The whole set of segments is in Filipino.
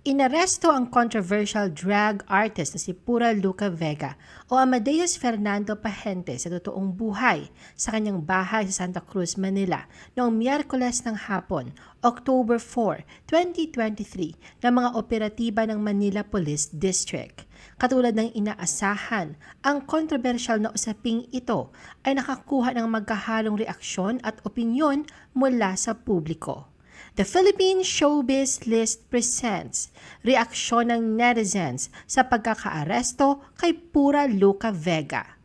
Inaresto ang controversial drag artist na si Pura Luca Vega o Amadeus Fernando Pahente sa totoong buhay sa kanyang bahay sa Santa Cruz, Manila noong Miyerkules ng hapon, October 4, 2023 ng mga operatiba ng Manila Police District. Katulad ng inaasahan, ang kontrobersyal na usaping ito ay nakakuha ng magkahalong reaksyon at opinyon mula sa publiko. The Philippine Showbiz List presents reaksyon ng netizens sa pagkakaaresto kay Pura Luca Vega.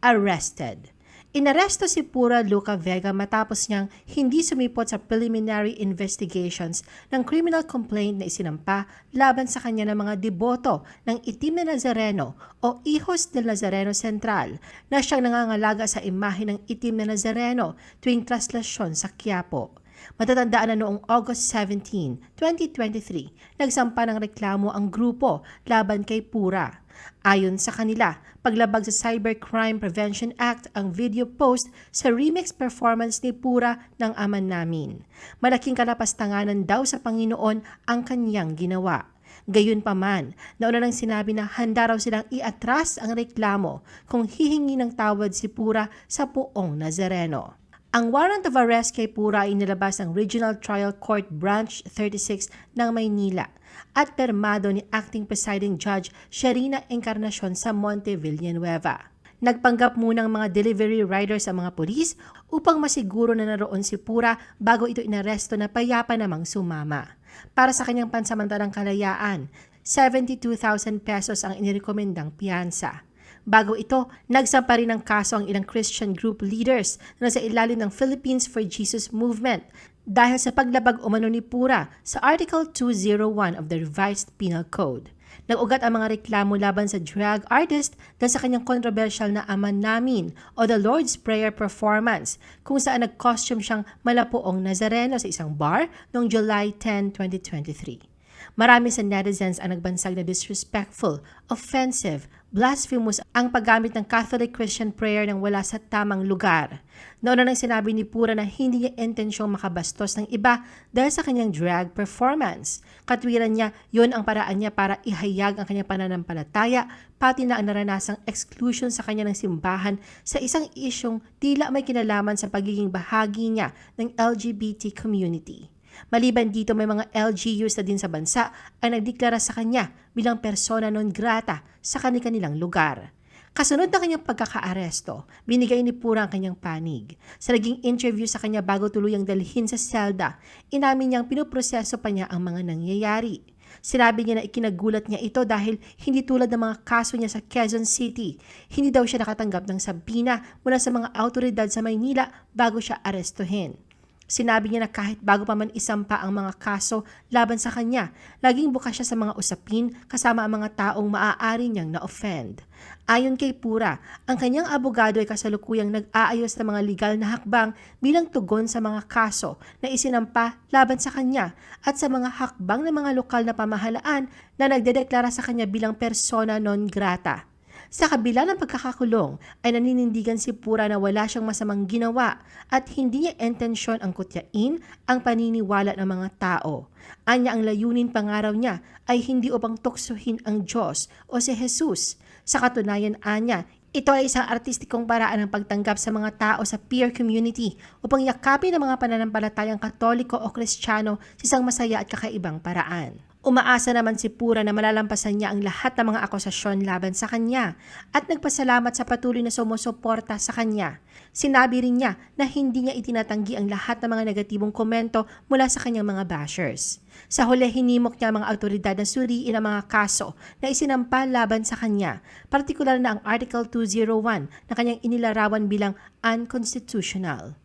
Arrested. Inaresto si Pura Luca Vega matapos niyang hindi sumipot sa preliminary investigations ng criminal complaint na isinampa laban sa kanya ng mga deboto ng Itim na Nazareno o Hijos del Nazareno Central na siyang nangangalaga sa imahe ng Itim na Nazareno tuwing traslasyon sa Quiapo. Matatandaan na noong August 17, 2023, nagsampa ng reklamo ang grupo laban kay Pura. Ayon sa kanila, paglabag sa Cybercrime Prevention Act ang video post sa remix performance ni Pura ng Aman Namin. Malaking kalapastanganan daw sa Panginoon ang kanyang ginawa. Gayunpaman, nauna nang sinabi na handa raw silang iatras ang reklamo kung hihingi ng tawad si Pura sa puong Nazareno. Ang warrant of arrest kay Pura ay nilabas ng Regional Trial Court Branch 36 ng Maynila at permado ni Acting Presiding Judge Sharina Encarnacion sa Monte Villanueva. Nagpanggap muna ang mga delivery riders sa mga pulis upang masiguro na naroon si Pura bago ito inaresto na payapa namang sumama. Para sa kanyang pansamantalang kalayaan, 72,000 pesos ang inirekomendang piyansa. Bago ito, nagsampa rin ng kaso ang ilang Christian group leaders na sa ilalim ng Philippines for Jesus Movement dahil sa paglabag umano ni Pura sa Article 201 of the Revised Penal Code. Nag-ugat ang mga reklamo laban sa drag artist dahil sa kanyang controversial na Aman Namin o The Lord's Prayer performance kung saan nag-costume siyang malapoong Nazareno sa isang bar noong July 10, 2023. Marami sa netizens ang nagbansag na disrespectful, offensive, blasphemous ang paggamit ng Catholic Christian prayer ng wala sa tamang lugar. Nauna nang sinabi ni Pura na hindi niya intensyong makabastos ng iba dahil sa kanyang drag performance. Katwiran niya, yon ang paraan niya para ihayag ang kanyang pananampalataya, pati na ang naranasang exclusion sa kanya ng simbahan sa isang isyong tila may kinalaman sa pagiging bahagi niya ng LGBT community. Maliban dito may mga LGUs na din sa bansa ang nagdeklara sa kanya bilang persona non grata sa kanilang lugar. Kasunod ng kanyang pagkakaaresto, binigay ni Pura ang kanyang panig. Sa naging interview sa kanya bago tuluyang dalhin sa selda, inamin niyang pinuproseso pa niya ang mga nangyayari. Sinabi niya na ikinagulat niya ito dahil hindi tulad ng mga kaso niya sa Quezon City. Hindi daw siya nakatanggap ng sabina mula sa mga autoridad sa Maynila bago siya arestuhin. Sinabi niya na kahit bago pa man isampa ang mga kaso laban sa kanya, laging bukas siya sa mga usapin kasama ang mga taong maaari niyang na-offend. Ayon kay Pura, ang kanyang abogado ay kasalukuyang nag-aayos ng mga legal na hakbang bilang tugon sa mga kaso na isinampa laban sa kanya at sa mga hakbang ng mga lokal na pamahalaan na nagdedeklara sa kanya bilang persona non grata. Sa kabila ng pagkakakulong ay naninindigan si Pura na wala siyang masamang ginawa at hindi niya intensyon ang kutyain ang paniniwala ng mga tao. Anya ang layunin pangaraw niya ay hindi upang tuksohin ang Diyos o si Jesus. Sa katunayan anya, ito ay isang artistikong paraan ng pagtanggap sa mga tao sa peer community upang yakapin ang mga pananampalatayang katoliko o kristyano sa isang masaya at kakaibang paraan. Umaasa naman si Pura na malalampasan niya ang lahat ng mga akusasyon laban sa kanya at nagpasalamat sa patuloy na sumusuporta sa kanya. Sinabi rin niya na hindi niya itinatanggi ang lahat ng mga negatibong komento mula sa kanyang mga bashers. Sa huli, hinimok niya ang mga autoridad na suriin ang mga kaso na isinampa laban sa kanya, partikular na ang Article 201 na kanyang inilarawan bilang unconstitutional.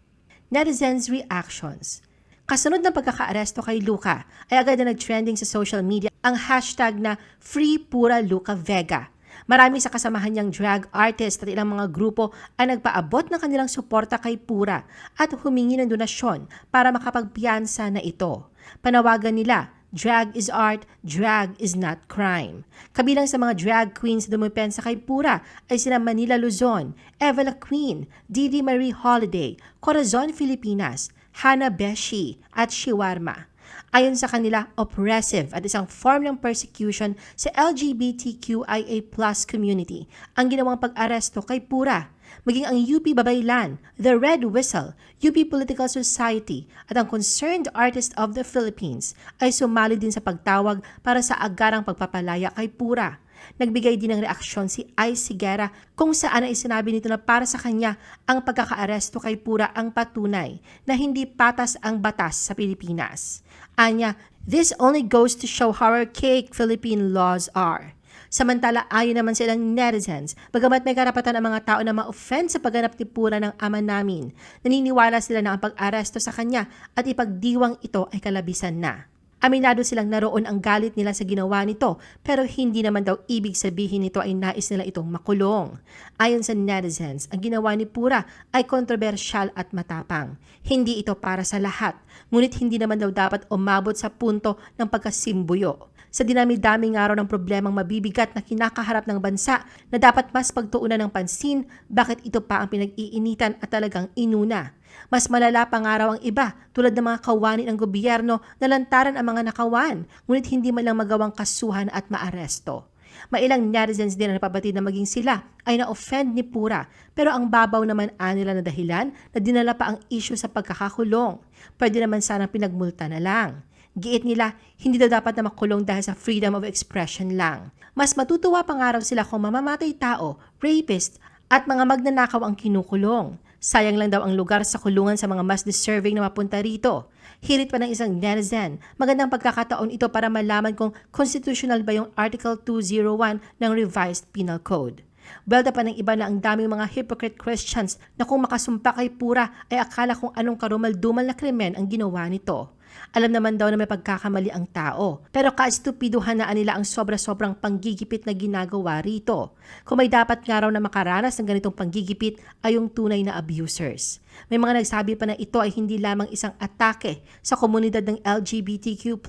Netizens' reactions Kasunod ng pagkakaaresto kay Luca ay agad na nag-trending sa social media ang hashtag na Free Pura Luca Vega. Marami sa kasamahan niyang drag artist at ilang mga grupo ay nagpaabot ng kanilang suporta kay Pura at humingi ng donasyon para makapagpiyansa na ito. Panawagan nila, Drag is art, drag is not crime. Kabilang sa mga drag queens na dumipensa kay Pura ay sina Manila Luzon, Evela Queen, Didi Marie Holiday, Corazon Filipinas, Hanabeshi at Shiwarma. Ayon sa kanila, oppressive at isang form ng persecution sa LGBTQIA plus community ang ginawang pag-aresto kay Pura. Maging ang UP Babaylan, The Red Whistle, UP Political Society at ang Concerned Artist of the Philippines ay sumali din sa pagtawag para sa agarang pagpapalaya kay Pura. Nagbigay din ng reaksyon si Ice Sigera kung saan ay sinabi nito na para sa kanya ang pagkakaaresto kay Pura ang patunay na hindi patas ang batas sa Pilipinas. Anya, this only goes to show how archaic Philippine laws are. Samantala, ayon naman silang netizens, bagamat may karapatan ang mga tao na ma-offend sa pagganap ni Pura ng ama namin, naniniwala sila na ang pag-aresto sa kanya at ipagdiwang ito ay kalabisan na. Aminado silang naroon ang galit nila sa ginawa nito pero hindi naman daw ibig sabihin nito ay nais nila itong makulong. Ayon sa netizens, ang ginawa ni Pura ay kontrobersyal at matapang. Hindi ito para sa lahat, ngunit hindi naman daw dapat umabot sa punto ng pagkasimbuyo. Sa dinami-daming araw ng problemang mabibigat na kinakaharap ng bansa na dapat mas pagtuunan ng pansin, bakit ito pa ang pinag-iinitan at talagang inuna. Mas malala pang araw ang iba tulad ng mga kawani ng gobyerno na lantaran ang mga nakawan, ngunit hindi man lang magawang kasuhan at maaresto. Mailang netizens din ang napabatid na maging sila ay na-offend ni Pura pero ang babaw naman anila na dahilan na dinala pa ang issue sa pagkakakulong. Pwede naman sanang pinagmulta na lang. Giit nila, hindi daw dapat na makulong dahil sa freedom of expression lang. Mas matutuwa pang araw sila kung mamamatay tao, rapist, at mga magnanakaw ang kinukulong. Sayang lang daw ang lugar sa kulungan sa mga mas deserving na mapunta rito. Hirit pa ng isang netizen, magandang pagkakataon ito para malaman kung constitutional ba yung Article 201 ng Revised Penal Code. Belda pa ng iba na ang daming mga hypocrite Christians na kung makasumpa kay Pura ay akala kung anong karumal-dumal na krimen ang ginawa nito. Alam naman daw na may pagkakamali ang tao, pero kaastupiduhan na nila ang sobra-sobrang panggigipit na ginagawa rito. Kung may dapat nga raw na makaranas ng ganitong panggigipit ay yung tunay na abusers. May mga nagsabi pa na ito ay hindi lamang isang atake sa komunidad ng LGBTQ+.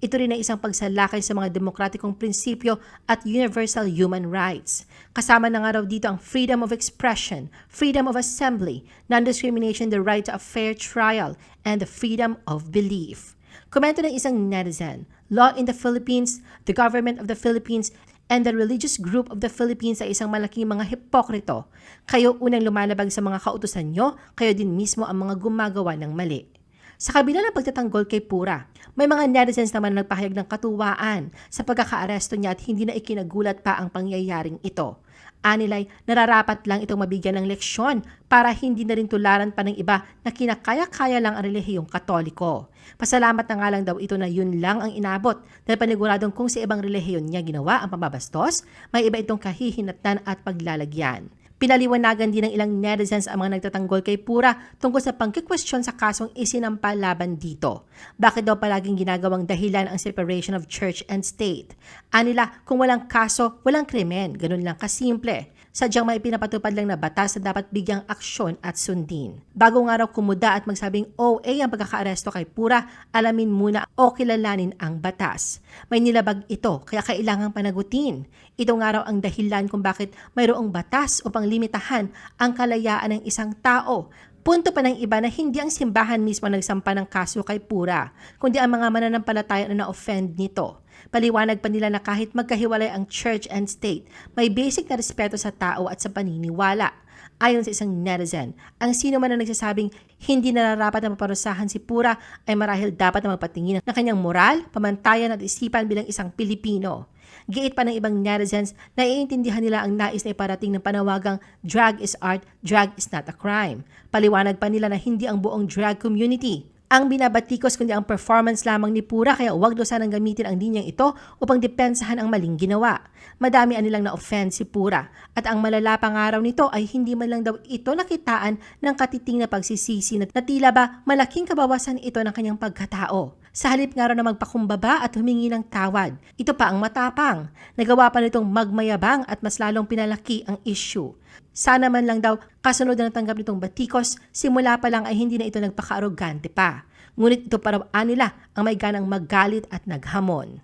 Ito rin ay isang pagsalakay sa mga demokratikong prinsipyo at universal human rights. Kasama na nga raw dito ang freedom of expression, freedom of assembly, non-discrimination, the right to a fair trial, and the freedom of belief. Komento ng isang netizen, Law in the Philippines, the Government of the Philippines, and the religious group of the Philippines ay isang malaking mga hipokrito. Kayo unang lumalabag sa mga kautusan nyo, kayo din mismo ang mga gumagawa ng mali. Sa kabila ng pagtatanggol kay Pura, may mga netizens naman na nagpahayag ng katuwaan sa pagkakaaresto niya at hindi na ikinagulat pa ang pangyayaring ito. Anilay, nararapat lang itong mabigyan ng leksyon para hindi na rin tularan pa ng iba na kinakaya-kaya lang ang relihiyong katoliko. Pasalamat na nga lang daw ito na yun lang ang inabot dahil paniguradong kung sa ibang relihiyon niya ginawa ang pambabastos, may iba itong kahihinatnan at paglalagyan. Pinaliwanagan din ng ilang netizens ang mga nagtatanggol kay Pura tungkol sa pangkikwestiyon sa kasong isinampa laban dito. Bakit daw palaging ginagawang dahilan ang separation of church and state? Anila, kung walang kaso, walang krimen. Ganun lang kasimple. Sadyang may pinapatupad lang na batas na dapat bigyang aksyon at sundin. Bago nga raw kumuda at magsabing OA ang pagkakaaresto kay Pura, alamin muna o kilalanin ang batas. May nilabag ito kaya kailangang panagutin. Ito nga raw ang dahilan kung bakit mayroong batas upang limitahan ang kalayaan ng isang tao Punto pa ng iba na hindi ang simbahan mismo nagsampa ng kaso kay Pura, kundi ang mga mananampalataya na na-offend nito. Paliwanag pa nila na kahit magkahiwalay ang church and state, may basic na respeto sa tao at sa paniniwala. Ayon sa isang netizen, ang sino man na nagsasabing hindi nararapat na maparusahan si Pura ay marahil dapat na magpatingin ng kanyang moral, pamantayan at isipan bilang isang Pilipino. Giit pa ng ibang netizens na iintindihan nila ang nais na iparating ng panawagang drag is art, drag is not a crime. Paliwanag pa nila na hindi ang buong drag community ang binabatikos kundi ang performance lamang ni Pura kaya huwag daw sanang gamitin ang linyang ito upang depensahan ang maling ginawa. Madami anilang na-offend si Pura at ang malala pang araw nito ay hindi man lang daw ito nakitaan ng katiting na pagsisisi na tila ba malaking kabawasan ito ng kanyang pagkatao. Sa halip nga na magpakumbaba at humingi ng tawad, ito pa ang matapang. Nagawa pa nitong magmayabang at mas lalong pinalaki ang issue. Sana man lang daw kasunod na natanggap nitong batikos, simula pa lang ay hindi na ito nagpaka-arogante pa. Ngunit ito parabaan nila ang may ganang maggalit at naghamon.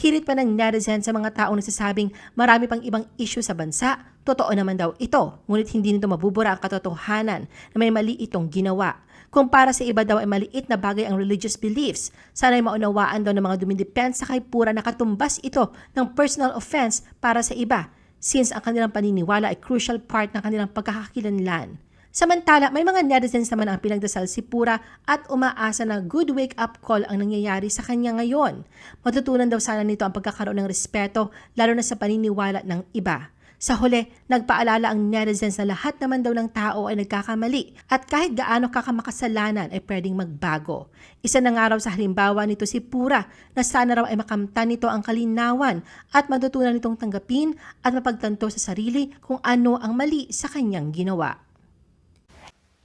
Hirit pa ng netizen sa mga taong nagsasabing marami pang ibang issue sa bansa. Totoo naman daw ito, ngunit hindi nito mabubura ang katotohanan na may mali itong ginawa. Kung para sa iba daw ay maliit na bagay ang religious beliefs, sana'y maunawaan daw ng mga dumidepensa kay Pura na katumbas ito ng personal offense para sa iba since ang kanilang paniniwala ay crucial part ng kanilang pagkakakilanlan. Samantala, may mga netizens naman ang pinagdasal si Pura at umaasa na good wake-up call ang nangyayari sa kanya ngayon. Matutunan daw sana nito ang pagkakaroon ng respeto lalo na sa paniniwala ng iba. Sa huli, nagpaalala ang netizens na lahat naman daw ng tao ay nagkakamali at kahit gaano kakamakasalanan ay pwedeng magbago. Isa na nga raw sa halimbawa nito si Pura na sana raw ay makamtan nito ang kalinawan at matutunan nitong tanggapin at mapagtanto sa sarili kung ano ang mali sa kanyang ginawa.